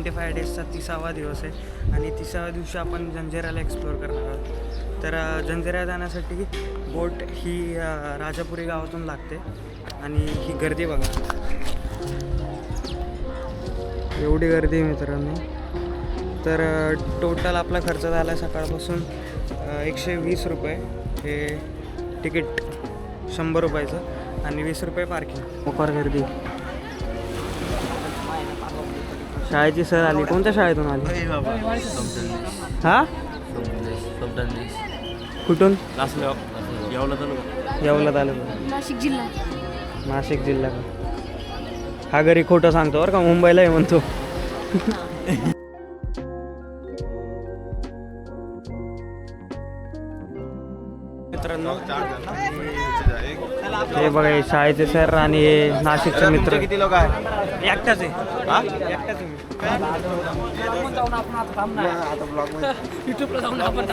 Seventy five डेजचा तिसावा दिवस आहे आणि तिसाव्या दिवशी आपण जंजिराला एक्सप्लोअर करणार आहोत. तर जंजिरा जाण्यासाठी बोट ही राजापुरी गावातून लागते आणि ही गर्दी बघा. एवढी गर्दी आहे मित्रांनो. तर टोटल आपला खर्च झाला सकाळपासून एकशे वीस रुपये. हे तिकीट शंभर रुपयाचं आणि वीस रुपये पार्किंग मोकार गर्दी. शाळेची सर आली. कोणत्या शाळेतून आली? हा? कुठून? येवला तालुका. नाशिक जिल्हा. नाशिक जिल्हा का? हा घरी खोटं सांगतो बरं का मुंबईला आहे म्हणतो. मित्रांनो हे बघा हे शाळेचे सर आणि हे नाशिकचे मित्र. किती लोक आहे एकटाच आहे. एकटाच आहे. मी. युट्यूबला जाऊन आपण युट्यूबला जाऊन आपण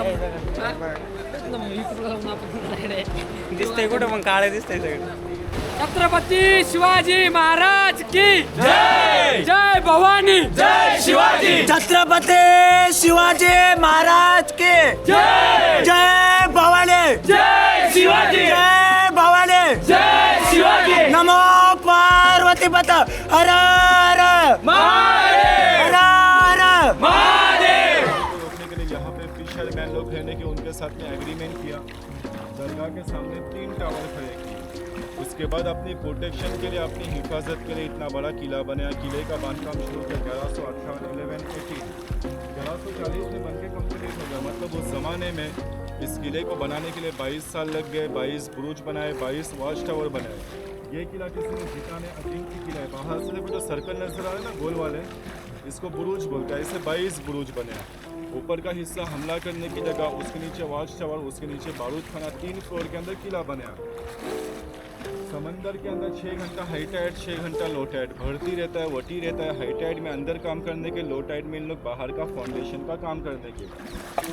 दिसतंय कुठं मग काळे दिसतंय सगळं. छत्रपती शिवाजी महाराज की जय! जय भवानी! जय शिवाजी! छत्रपती शिवाजी महाराज के जय! जय भवानी! जय शिवाजी! जय पार्वती पत हर हर महादेव! हर हर। महादेव! रोकने के लिए यहाँ पे फिशरमैन लोग रहने के उनके साथ में एग्रीमेंट किया। दरगाह के सामने तीन टावर खड़े किए। उसके बाद अपनी प्रोटेक्शन के लिए अपनी हिफाजत के लिए इतना बड़ा किला बनाया। किले का बांधकाम शुरू किया ग्यारह सौ अट्ठावन इलेवन एटी ग्यारह सौ चालीस में बन के कंप्लीट हो गया। मतलब उस ज़माने में इस किले को बनाने के लिए 22 साल लग गए। 22 बुरुज बनाए 22 वॉच टावर बनाए। ये किला किसी ने जीता ने अजिंक्य किला है। बाहर से देखो जो सर्कल नज़र आ रहा है ना, गोल वाले इसको बुरुज बोलते हैं, इसे बाईस बुरुज बने हैं। ऊपर का हिस्सा हमला करने की जगह, उसके नीचे वॉच टावर उसके नीचे बारूद खाना, तीन फ्लोर के अंदर किला बना समंदर के अंदर छः घंटा हाई टाइड छः घंटा लो टाइड भर्ती रहता है, वटी रहता है। हाई टाइड में अंदर काम करने के लो टाइड में इन लोग बाहर का फाउंडेशन का काम करने के।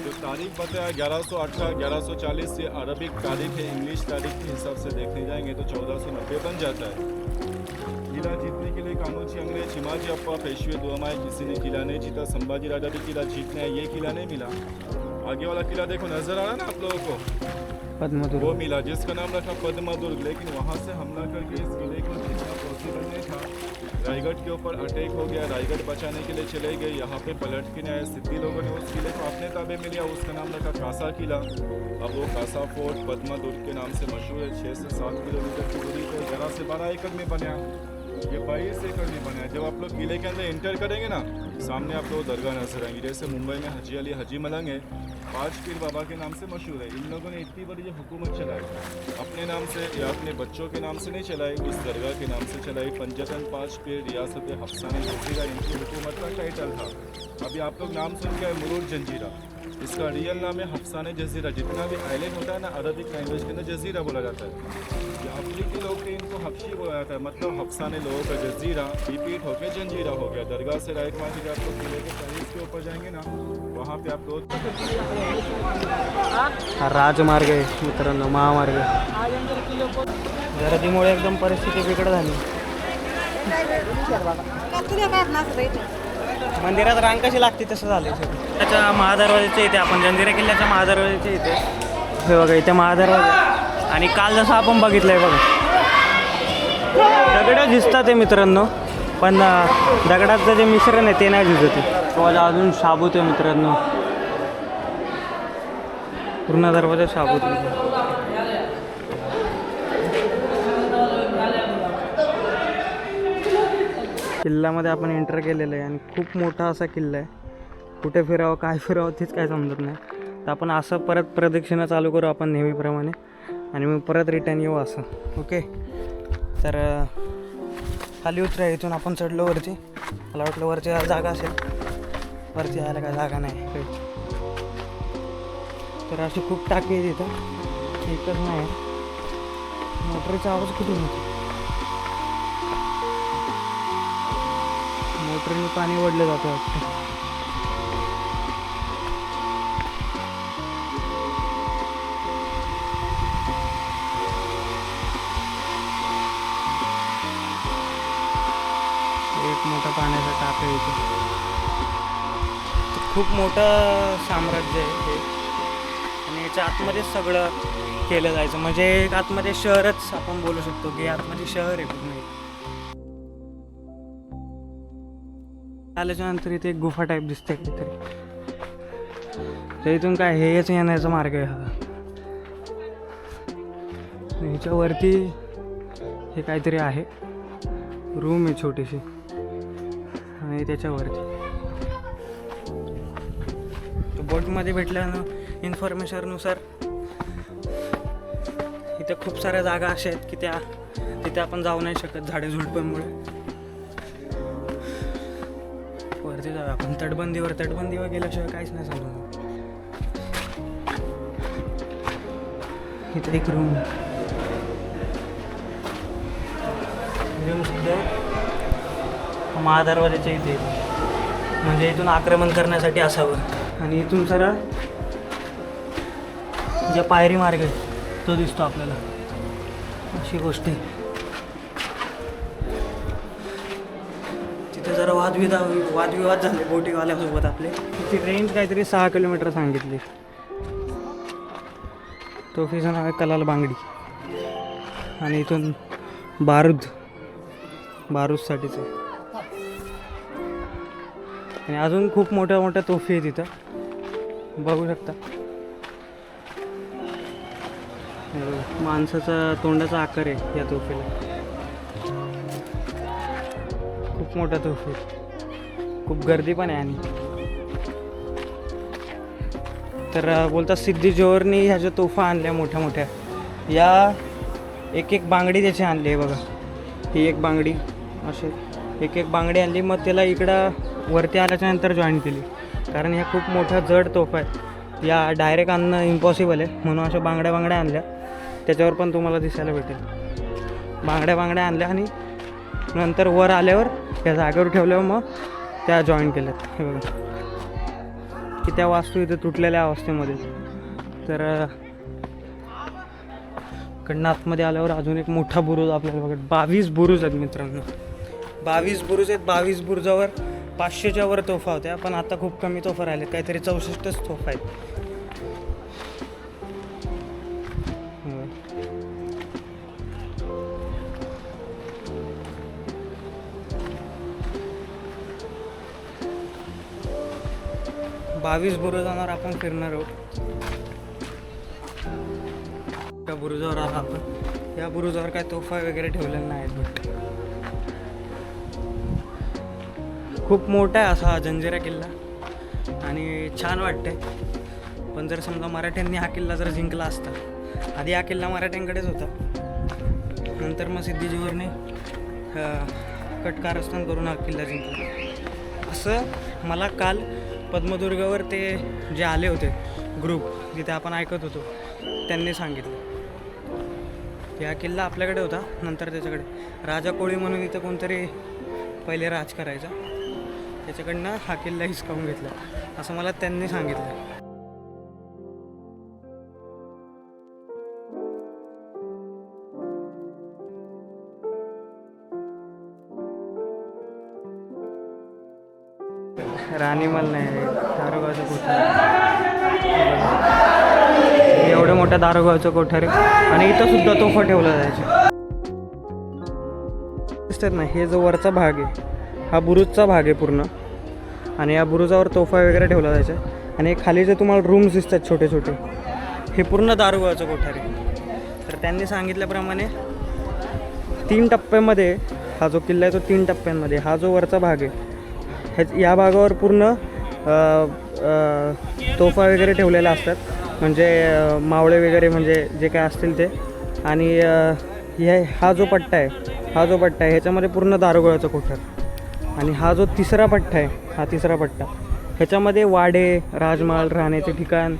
जो तारीख बताया, ग्यारह सौ अठारह, ग्यारह सौ चालीस से अरबिक तारीख है इंग्लिश तारीख के हिसाब से देखने जाएँगे तो चौदह सौ नब्बे बन जाता है। किला जीतने के लिए कामोची अंग्रेज़ हिमाजी अप्पा, पेशवे दुआमाए किसी ने किला नहीं जीता, संभाजी राजा भी किला जीतने, ये किला नहीं मिला। आगे वाला किला देखो, नज़र आ रहा है ना आप लोगों को? पद्मधुर वो मिला, जिसका नाम रखा पद्मा दुर्ग लेकिन वहाँ से हमला करके इस किले को जीतना पॉसिबल नहीं था। रायगढ़ के ऊपर अटैक हो गया, रायगढ़ बचाने के लिए चले गए। यहाँ पे पलट के आए सिद्धि लोगों ने उस किले को, अपने ताबे में लिया, उसका नाम रखा कासा किला। अब वो कासा फोर्ट पद्मा दुर्ग के नाम से मशहूर है छः से सात किलोमीटर की दूरी पर ग्यारह से बारह एकड़ में बना। ये बाईस एकड़ में बना है। जब आप लोग किले के अंदर इंटर करेंगे ना सामने आप लोग दरगाह नज़र आएँगे जैसे मुंबई में हजी अली हजी मलंग है। पाँच पीर बाबा के नाम से मशहूर है। इन लोगों ने इतनी बड़ी जो हुकूमत चलाई, अपने नाम से, या अपने बच्चों के नाम से नहीं चलाई उस दरगाह के नाम से चलाई। पंजतन पाँच पीर रियासत हफ्सानी जजीरा इनकी हुकूमत का टाइटल था। अभी आप लोग नाम सुन के मुरूर जंजीरा। इसका रियल नाम है हफ्साने जजीरा। जितना भी आइलैंड होता है ना, अरबिक लैंग्वेज के अंदर जजीरा बोला जाता है। ये अफ्रीकी लोग थे इनको हफ्शी बोला जाता है मतलब हफ्साने लोगों का जजीरा रिपीट होकर जंजीरा हो गया। दरगाह से राइट लीजिए आप लोग किले के तरीफ के ऊपर जाएंगे ना वहाँ पे आप लोग राजमार्ग आहे मित्रांनो महामार्ग गर्दीमुळे एकदम परिस्थिती बिकट झाली. मंदिरात रांग कशी लागते तसं झालं त्याच्या महादरवाजाच्या इथे आपण जंजिरा किल्ल्याच्या महादरवाजाच्या इथे. हे बघा इथे महादरवाजा. आणि काल जसं आपण बघितलंय बघा. दगडं दिसतात आहे मित्रांनो पण दगडाचं जे मिश्रण आहे ते नाही दिसत दरवाजा अजून शाबूत आहे मित्रांनो. पूर्ण दरवाजा शाबूत किल्ल्यामध्ये आपण एंटर केलेलं आहे आणि खूप मोठा असा किल्ला आहे. कुठे फिरावं काय फिरावं तेच काय समजत नाही. तर आपण असं परत प्रदक्षिणा चालू करू आपण नेहमीप्रमाणे. आणि मग परत रिटर्न येऊ असं. ओके तर खाली उतरा इथून आपण चढलो वरती. मला वाटलं वरती जागा असेल. वरती यायला काय जागा नाही. तर अशी खूप टाकी आहे तिथं. एकच नाही. मोटरीचा आवाज कुठून होतो मोटरीने पाणी ओढलं जातं वाटतं. पाण्याचा इथे खूप मोठं साम्राज्य आहे हे. आणि याच्या आतमध्येच सगळं केलं जायचं. म्हणजे एक आतमध्ये शहरच आपण बोलू शकतो की आतमध्ये शहर आहे पूर्ण. एक. आल्याच्यानंतर इथे एक गुफा टाईप दिसते काहीतरी. तर इथून काय हेच येण्याचा मार्ग आहे हा. ह्याच्यावरती हे काहीतरी आहे. रूम आहे छोटीशी. आणि त्याच्यावरती. बोटमध्ये भेटल्यानं इन्फॉर्मेशननुसार इथे खूप साऱ्या जागा अशा आहेत की त्या तिथे आपण जाऊ नाही शकत झाडे झुडपांमुळे. वरती जाऊ आपण. तटबंदीवर तटबंदीवर गेल्याशिवाय काहीच नाही चालू इथे एक रूम रूम सुद्धा महादरवाजाच्या इथे म्हणजे इथून आक्रमण करण्यासाठी असावं. आणि इथून सरळ ज्या पायरी मार्ग आहे तो दिसतो आपल्याला. अशी गोष्ट आहे. तिथे जरा वादविदा वादविवाद झाले बोटीवाल्यासोबत आपले. तिची रेंज काहीतरी सहा किलोमीटर सांगितली. तो नाव आहे कलाल बांगडी. आणि इथून बारूद. बारूदसाठीच आहे. आणि अजून खूप मोठ्या मोठ्या तोफी आहे तिथं बघू शकता. माणसाचा तोंडाचा आकार आहे या तोफीला. खूप मोठा तोफी खूप गर्दी पण आहे आणि. तर बोलतात सिद्धी जोहरनी ह्या ज्या तोफा आणल्या मोठ्या मोठ्या या एक एक बांगडी त्याची आणली आहे बघा. ही एक बांगडी असे एक एक बांगडी आणली. मग त्याला इकडं वरती आल्याच्यानंतर जॉईन केली. कारण ह्या खूप मोठ्या जड तोफा आहेत या डायरेक्ट आणणं इम्पॉसिबल आहे. म्हणून अशा बांगड्या बांगड्या आणल्या. त्याच्यावर पण तुम्हाला दिसायला भेटेल. बांगड्या बांगड्या आणल्या आणि नंतर वर आल्यावर त्या जागेवर ठेवल्यावर मग त्या जॉईन केल्यात. हे बघा. की त्या वास्तू इथे तुटलेल्या अवस्थेमध्ये. तर अं, आतमध्ये आल्यावर अजून एक मोठा बुरुज आपल्याला बघा. बावीस बुरुज आहेत मित्रांनो. बावीस बुरुज आहेत. बावीस बुरुजावर पाचशेच्या वर तोफा होत्या पण आता खूप कमी तोफा राहिलेत. काहीतरी चौसष्टच तोफा आहेत. बावीस बुरुजांवर आपण फिरणार आहोत. त्या बुरुजावर आला आपण. या बुरुजावर काय तोफा वगैरे ठेवलेला नाहीत. बट खूप मोठा आहे असा हा जंजिरा किल्ला. आणि छान वाटते पण जर समजा मराठ्यांनी हा किल्ला जर जिंकला असता आधी हा किल्ला मराठ्यांकडेच होता. नंतर मग सिद्धी कटकारस्थान करून हा किल्ला जिंकला. असं मला काल पद्मदुर्गावर ते जे आले होते ग्रुप जिथे आपण ऐकत होतो त्यांनी सांगितलं. या हा किल्ला आपल्याकडे होता नंतर त्याच्याकडे. राजा कोळी म्हणून इथं कोणतरी पहिले राज करायचा. त्याच्याकडनं हा किल्ला हिसकावून घेतला. असं मला त्यांनी सांगितलं. राणीमल नाही दारोगावचं कोठार एवढं मोठं दारोगावचं कोठार आणि इथं सुद्धा तोफा ठेवला जायचा. दिसतात ना हे जो वरचा भाग आहे हा बुरुजचा भाग आहे पूर्ण. आणि या बुरुजावर तोफा वगैरे ठेवला जायचा. आणि खाली जे तुम्हाला रूम्स दिसतात छोटे छोटे हे पूर्ण दारुगावचं कोठार. आहे तर त्यांनी सांगितल्याप्रमाणे तीन टप्प्यामध्ये हा जो किल्ला आहे तो तीन टप्प्यांमध्ये हा जो वरचा भाग आहे ह्या या भागावर पूर्ण तोफा वगैरे ठेवलेल्या असतात. म्हणजे मावळे वगैरे म्हणजे जे काय असतील ते. आणि हे हा जो पट्टा आहे हा जो पट्टा आहे ह्याच्यामध्ये पूर्ण दारुगोळाचं कोठार. आणि हा जो तिसरा पट्टा आहे हा तिसरा पट्टा. ह्याच्यामध्ये वाडे राजमहाल राहण्याचे ठिकाण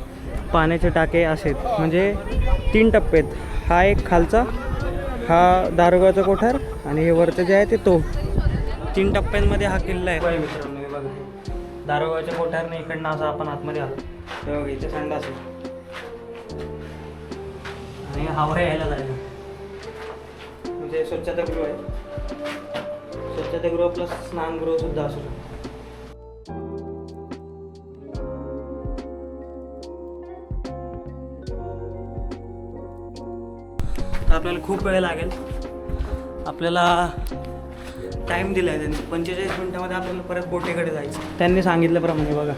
पाण्याचे टाके असे आहेत. म्हणजे तीन टप्पे आहेत. हा एक खालचा हा दारुगावचा कोठार आणि हे वरचं जे आहे ते तो. तीन टप्प्यांमध्ये हा किल्ला आहे. मित्रांनो हे बघा. कोठारने इकडनं असं आपण आतमध्ये आलो. इथे थंड असेल आणि हवा यायला लागली. म्हणजे स्वच्छता गृह आहे. स्वच्छतागृह प्लस स्नानगृह सुद्धा असू शकतं. तर आपल्याला खूप वेळ लागेल. आपल्याला टाईम दिला आहे त्यांनी. पंचेचाळीस मिनटामध्ये आपल्याला परत कोटेकडे जायचं? त्यांनी सांगितल्याप्रमाणे बघा.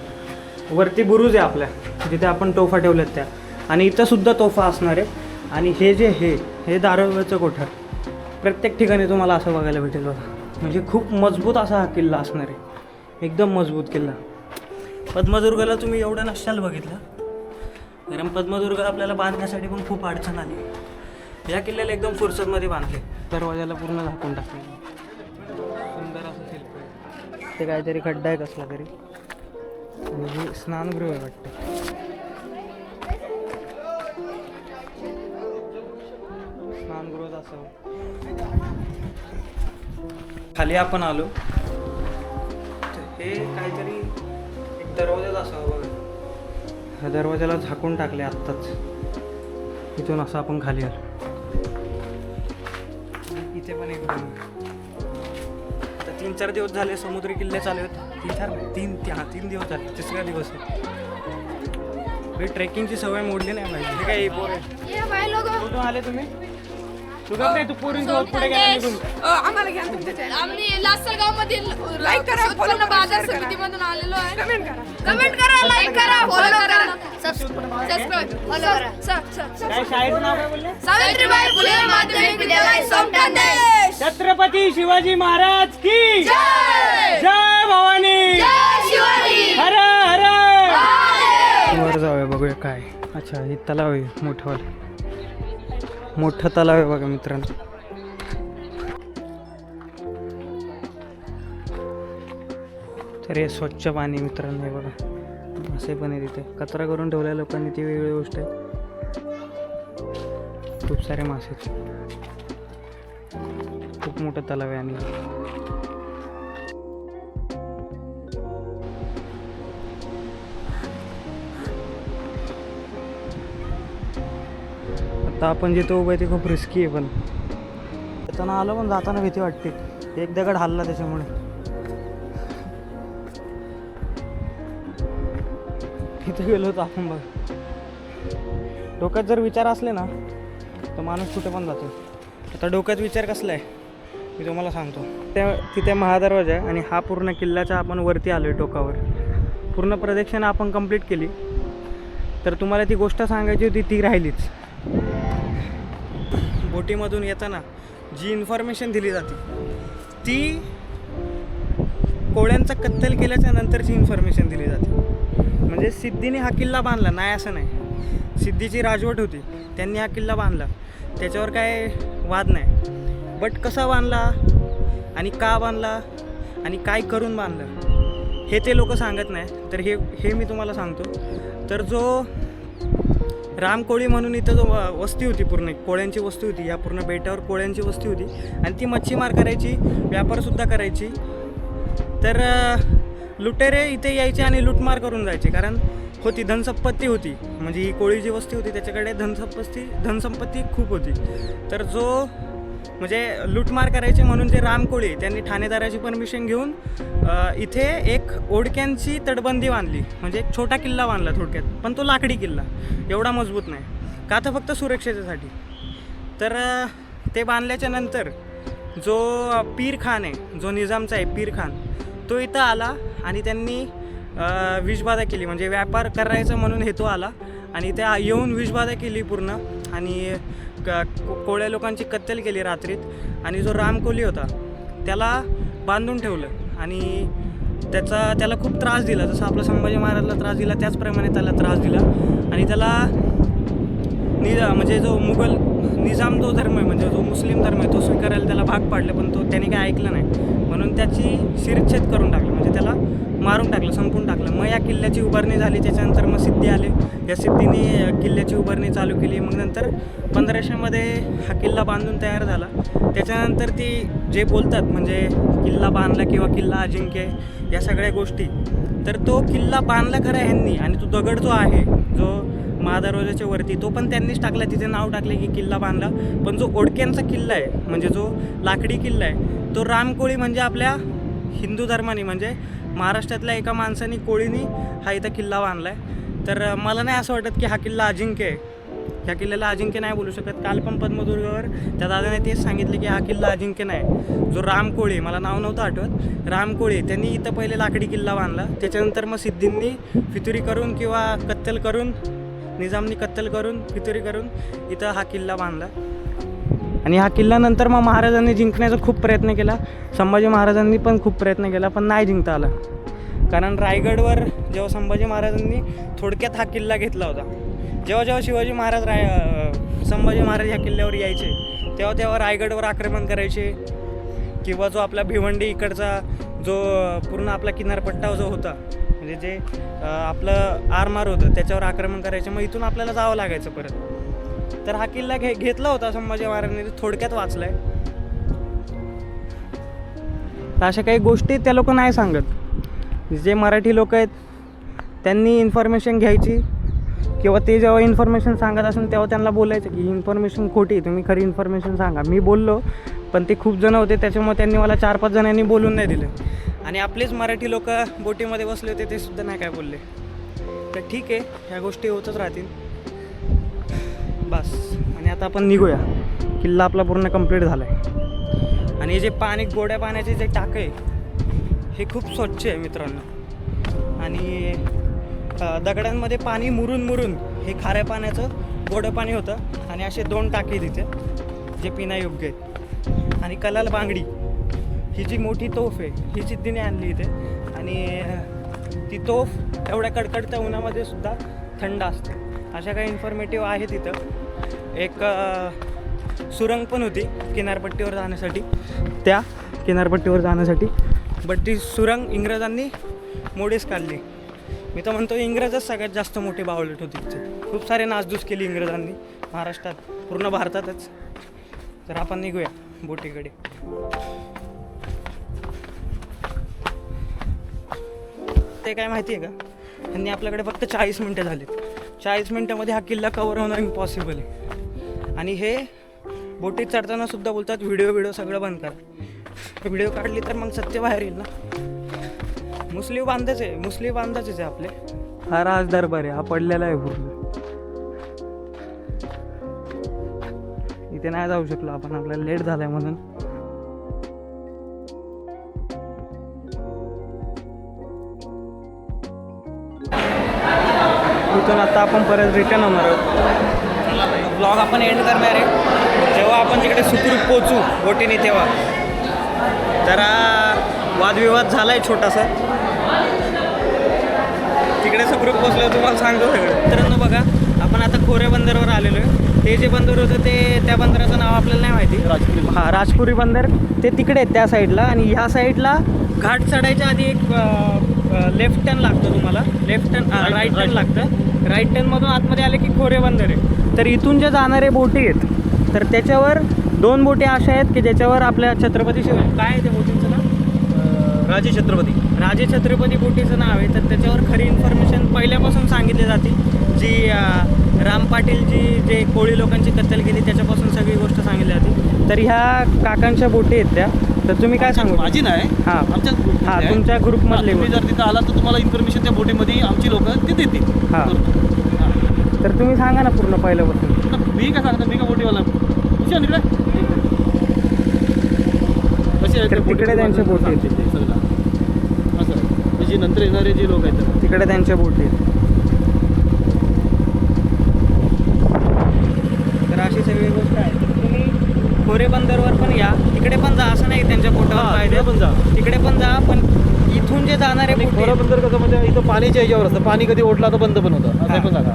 वरती बुरुज आहे आपल्या. जिथे आपण तोफा ठेवल्यात त्या. आणि इथंसुद्धा तोफा असणार आहे. आणि हे जे हे हे दारोगाचं कोठार. प्रत्येक ठिकाणी तुम्हाला असं बघायला भेटेल बघा. म्हणजे खूप मजबूत असा हा किल्ला असणार आहे. एकदम मजबूत किल्ला. पद्मदुर्गाला तुम्ही एवढं नशाल बघितलं? कारण पद्मदुर्ग आपल्याला बांधण्यासाठी पण खूप अडचण आली. या किल्ल्याला एकदम फुरसतमध्ये बांधले. दरवाजाला पूर्ण झाकून टाकले. सुंदर असं शिल्प ते काहीतरी खड्डा आहे कसला तरी. म्हणजे स्नानगृह आहे वाटतं. स्नानगृहच असं खाली आपण आलो. तर हे काहीतरी एक दरवाजाच असावं बघा. ह्या दरवाजाला झाकून टाकले आत्ताच. इथून असं आपण खाली आलो. इथे पण एक room आहे. आता तीन चार दिवस झाले समुद्री किल्ले चालू आहेत. तीन चार तीन हा तीन दिवस झाले. तिसरा दिवस आहे. ट्रेकिंगची सवय मोडली नाही पाहिजे. हे लोग. कुठून आले तुम्ही? तू पुढे गेला निघून. आम्हाला घ्या तुमच्या आम्ही लासलगाव मधील लाईक करा उत्पन्न बाजार समितीमधून आलेलो आहे. कमेंट करा. कमेंट करा लाईक करा फॉलो करा. सबस्क्राईब फॉलो करा. काय शाळेचं नाव काय बोलले? सावित्रीबाई फुले माध्यमिक विद्यालय सोमठाणेश छत्रपती शिवाजी महाराज की जय! जय भवानी! जय शिवाजी! हर हर! वर जाऊया बघूया काय. अच्छा हे तलाव आहे मोठं मोठं तलाव आहे बघा मित्रांनो. तर हे स्वच्छ पाणी मित्रांनो हे बघा. असे पण आहे तिथे. कचरा करून ठेवल्या लोकांनी ती वेगळी गोष्ट आहे. खूप सारे मासे खूप मोठं तलाव आहे आणि आता आपण जिथे उभं आहे ते खूप रिस्की आहे पण. येताना आलो पण जाताना भीती वाटते. एक दगड हल्ला त्याच्यामुळे. तिथे गेलो होतो आपण बघ. डोक्यात जर विचार असले ना तर माणूस कुठे पण जातो. आता डोक्यात विचार कसला आहे? मी तुम्हाला सांगतो. त्या तिथे महादरवाजा आहे आणि हा पूर्ण किल्ल्याच्या आपण वरती आलो आहे टोकावर. पूर्ण प्रदक्षिणा आपण कंप्लीट केली. तर तुम्हाला ती गोष्ट सांगायची होती ती राहिलीच. बोटीमधून येताना जी इन्फॉर्मेशन दिली जाते ती कोळ्यांचा कत्तल केल्याच्या नंतरची इन्फॉर्मेशन दिली जाते. म्हणजे सिद्धीने हा किल्ला बांधला नाही असं नाही. सिद्धीची राजवट होती त्यांनी हा किल्ला बांधला. त्याच्यावर काय वाद नाही. बट कसा बांधला आणि का बांधला आणि काय करून बांधलं हे ते लोक सांगत नाही. तर हे हे मी तुम्हाला सांगतो. तर जो रामकोळी म्हणून इथं जो वस्ती होती पूर्ण कोळ्यांची वस्ती होती. या पूर्ण बेटावर कोळ्यांची वस्ती होती. आणि ती मच्छीमार करायची व्यापारसुद्धा करायची. तर लुटेरे इथे यायचे आणि लुटमार करून जायचे. कारण होती धनसंपत्ती होती. म्हणजे ही कोळी जी वस्ती होती त्याच्याकडे धनसंपत्ती धनसंपत्ती खूप होती. तर जो म्हणजे लुटमार करायचे म्हणून जे रामकोळी त्यांनी ठाणेदाराची परमिशन घेऊन इथे एक ओढक्यांची तटबंदी बांधली. म्हणजे एक छोटा किल्ला बांधला थोडक्यात पण तो लाकडी किल्ला. एवढा मजबूत नाही. का तर फक्त सुरक्षेच्यासाठी. तर ते बांधल्याच्या नंतर जो पीर खान आहे जो निजामचा आहे पीर खान तो इथं आला आणि त्यांनी विषबाधा केली. म्हणजे व्यापार करायचा म्हणून हेतू आला आणि त्या येऊन विषबाधा केली पूर्ण. आणि क कोळ्या लोकांची कत्तल केली रात्रीत आणि जो रामकोली होता त्याला बांधून ठेवलं आणि त्याचा त्याला खूप त्रास दिला. जसं आपला संभाजी महाराजला त्रास दिला त्याचप्रमाणे त्याला त्रास दिला. आणि त्याला निजा म्हणजे जो मुघल निजाम जो धर्म आहे म्हणजे जो मुस्लिम धर्म आहे तो स्वीकारायला त्याला भाग पाडलं पण तो त्याने काय ऐकलं नाही. म्हणून त्याची शिरच्छेद करून टाकलं. म्हणजे त्याला मारून टाकलं संपून टाकलं. मग या किल्ल्याची उभारणी झाली त्याच्यानंतर मग सिद्धी आले. या सिद्धीने किल्ल्याची उभारणी चालू केली. मग नंतर पंधराशेमध्ये हा किल्ला बांधून तयार झाला. त्याच्यानंतर ती जे बोलतात म्हणजे किल्ला बांधला किंवा किल्ला अजिंक्य या सगळ्या गोष्टी तर तो किल्ला बांधला खरा ह्यांनी. आणि तो दगड जो आहे जो महादरवाजाच्या वरती तो पण त्यांनीच टाकला. तिथे नाव टाकले की किल्ला बांधला. पण जो ओडक्यांचा किल्ला आहे म्हणजे जो लाकडी किल्ला आहे तो रामकोळी म्हणजे आपल्या हिंदू धर्माने म्हणजे महाराष्ट्रातल्या एका माणसाने कोळीनी हा इथं किल्ला बांधला आहे तर मला नाही असं वाटत की हा किल्ला अजिंक्य आहे. ह्या किल्ल्याला अजिंक्य नाही बोलू शकत. काल पण पद्मदुर्गावर त्या दादाने तेच सांगितले की हा किल्ला अजिंक्य नाही. जो राम कोळी मला नाव नव्हतं आठवत. रामकोळी त्यांनी इथं पहिले लाकडी किल्ला बांधला. त्याच्यानंतर मग सिद्धींनी फितुरी करून किंवा कत्तल करून निजामनी कत्तल करून फितुरी करून इथं हा किल्ला बांधला. आणि हा किल्ला नंतर मग महाराजांनी जिंकण्याचा खूप प्रयत्न केला. संभाजी महाराजांनी पण खूप प्रयत्न केला पण नाही जिंकता आला. कारण रायगडवर जेव्हा संभाजी महाराजांनी थोडक्यात हा किल्ला घेतला होता जेव्हा जेव्हा शिवाजी महाराज राय संभाजी महाराज ह्या किल्ल्यावर यायचे तेव्हा तेव्हा रायगडवर आक्रमण करायचे किंवा जो आपला भिवंडी इकडचा जो पूर्ण आपला किनारपट्टा जो होता म्हणजे जे आपलं आरमार होतं त्याच्यावर आक्रमण करायचे मग इथून आपल्याला जावं लागायचं परत. तर हा किल्ला घे घेतला होता संभाजी महाराजांनी थोडक्यात वाचलाय. तर अशा काही गोष्टी त्या लोक नाही सांगत. जे मराठी लोक आहेत त्यांनी इन्फॉर्मेशन घ्यायची. किंवा ते जेव्हा इन्फॉर्मेशन सांगत असेल तेव्हा त्यांना बोलायचं की इन्फॉर्मेशन खोटी आहे, तुम्ही खरी इन्फॉर्मेशन सांगा. मी बोललो पण ते खूप जण होते त्याच्यामुळे त्यांनी मला चार पाच जणांनी बोलून नाही दिले. आणि आपलेच मराठी लोक बोटीमध्ये बसले होते ते सुद्धा नाही काय बोलले. तर ठीक आहे ह्या गोष्टी होतच राहतील. बस. आणि आता आपण निघूया. किल्ला आपला पूर्ण कंप्लीट झाला आहे आणि हे जे पाणी गोड्या पाण्याचे जे टाकं आहे हे खूप स्वच्छ आहे मित्रांनो. आणि दगडांमध्ये पाणी मुरून मुरून हे खाऱ्या पाण्याचं गोडं पाणी होतं. आणि असे दोन टाके तिथे जे पिण्यायोग्य आहेत. आणि कलाल बांगडी ही जी मोठी तोफ आहे ही सिद्धीने आणली इथे. आणि ती तोफ एवढ्या कडकडत्या उन्हामध्ये सुद्धा थंड असते. अशा काही इन्फॉर्मेटिव्ह आहे तिथं. एक सुरंग पण होती किनारपट्टीवर जाण्यासाठी. त्या किनारपट्टीवर जाण्यासाठी. बट ती सुरंग इंग्रजांनी मोडीच काढली. मी तर म्हणतो इंग्रजच सगळ्यात जास्त मोठी बावलट होती तिथे. खूप सारे नासधूस केली इंग्रजांनी. महाराष्ट्रात पूर्ण भारतातच. तर आपण निघूया बोटीकडे. ते काय माहिती आहे का? त्यांनी आपल्याकडे फक्त चाळीस मिनटं झालीत. चाळीस मिनटामध्ये हा किल्ला कवर होणं इम्पॉसिबल आहे. आणि हे बोटीत चढताना सुद्धा बोलतात व्हिडिओ व्हिडिओ सगळं बंद करा. व्हिडिओ काढली तर मग सत्य बाहेर येईल ना? मुस्लिम बांधाच आहे मुस्लिम बांधाच आहे आपले. हा राज दरबार आहे हा पडलेला आहे पूर्ण. इथे नाही जाऊ शकलो आपण आपल्याला लेट झालाय म्हणून. तिथून आता आपण परत रिटर्न होणार आहोत. ब्लॉग आपण एंड करणार आहे. जेव्हा आपण तिकडे सुखरूप पोचू बोटीने तेव्हा. जरा वादविवाद झाला आहे छोटासा. तिकडे सुखरूप पोचलो तुम्हाला सांगतो सगळं. मित्रांनो बघा आपण आता खोऱ्या बंदरवर आलेलो आहे. ते जे बंदर होतं ते त्या बंदराचं नाव आपल्याला नाही माहिती. हां राजपुरी बंदर. ते तिकडे आहेत त्या साईडला. आणि ह्या साईडला घाट चढायच्या आधी एक लेफ्ट टर्न लागतं तुम्हाला. लेफ्ट टर्न राईट टर्न लागतं. राईट टर्नमधून आतमध्ये आले की खोरे बंदर आहे तर इथून जे जाणारे बोटी आहेत तर त्याच्यावर दोन बोटी अशा आहेत की ज्याच्यावर आपल्या छत्रपती शिवाजी काय आहे त्या बोटींचं नाव? राजे छत्रपती. राजे छत्रपती बोटीचं नाव आहे. तर त्याच्यावर खरी इन्फॉर्मेशन पहिल्यापासून सांगितली जाते. जी राम पाटील जी जे कोळी लोकांची कत्तल केली त्याच्यापासून सगळी गोष्ट सांगितली जाते. तर ह्या काकांच्या बोटी आहेत त्या. तर तुम्ही काय सांगू? माझी नाही. हां. आमच्या हां. तुमच्या ग्रुपमधले तुम्ही जर तिथं आला तर तुम्हाला इन्फॉर्मेशन त्या बोटीमध्ये आमची लोक ते देतील. हां. तर तुम्ही सांगा ना पूर्ण पहिल्यापासून. मी काय सांगतो मी का बोटीवाला कसे त्या तिकडे बोटीचे त्यांच्या बोटी आहेत. असं म्हणजे नंतर येणारे जे लोक आहेत. तिकडे त्यांच्या बोटी आहेत तर अशी सगळी गोष्ट आहे तर तुम्ही खोरे बंदरवर पण या. तिकडे पण जा असं नाही त्यांच्या पोटावर द्या. पण जा. तिकडे पण जा पण इथून जे जाणारे आहेत, बंदर कसं म्हणजे इथं पाण्याच्या ह्याच्यावर असतं. पाणी कधी ओढला तर बंद पण होतं. असं हां. पण सांगा.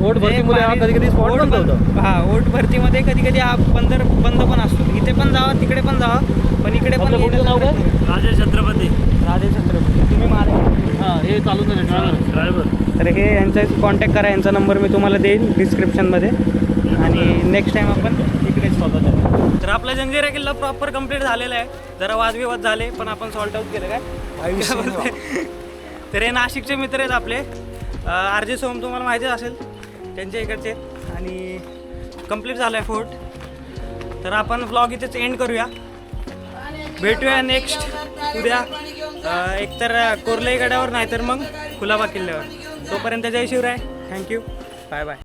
ओढ जे भरतीमुळे हा कधी कधी स्पॉट बंद होतं. हा ओट भरतीमध्ये कधी कधी हा बंदर बंद पण असतो. इथे पण जावा तिकडे पण जावा पण इकडे पण? राजे छत्रपती. राजे छत्रपती. तुम्ही मारा. हां हे चालून झालं ड्रायव्हर तर हे यांचा कॉन्टॅक्ट करा. यांचा नंबर मी तुम्हाला देईन डिस्क्रिप्शनमध्ये आणि नेक्स्ट टाइम आपण इकडेच स्वतः तर आपला जंजिरा किल्ला प्रॉपर कंप्लीट झालेला आहे. जरा वादविवाद झाले पण आपण सॉल्ट आऊट केलं काय? तर हे नाशिकचे मित्र आहेत आपले. आर जे सोम तुम्हाला माहितीच असेल त्यांच्या इकडचे. आणि कंप्लीट झालं आहे फोर्ट तर आपण ब्लॉग इथेच एंड करूया. भेटूया नेक्स्ट उद्या. एकतर कोरलाई गडावर नाही तर मग कुलाबा किल्ल्यावर. तोपर्यंत जय Shivray. Thank you bye bye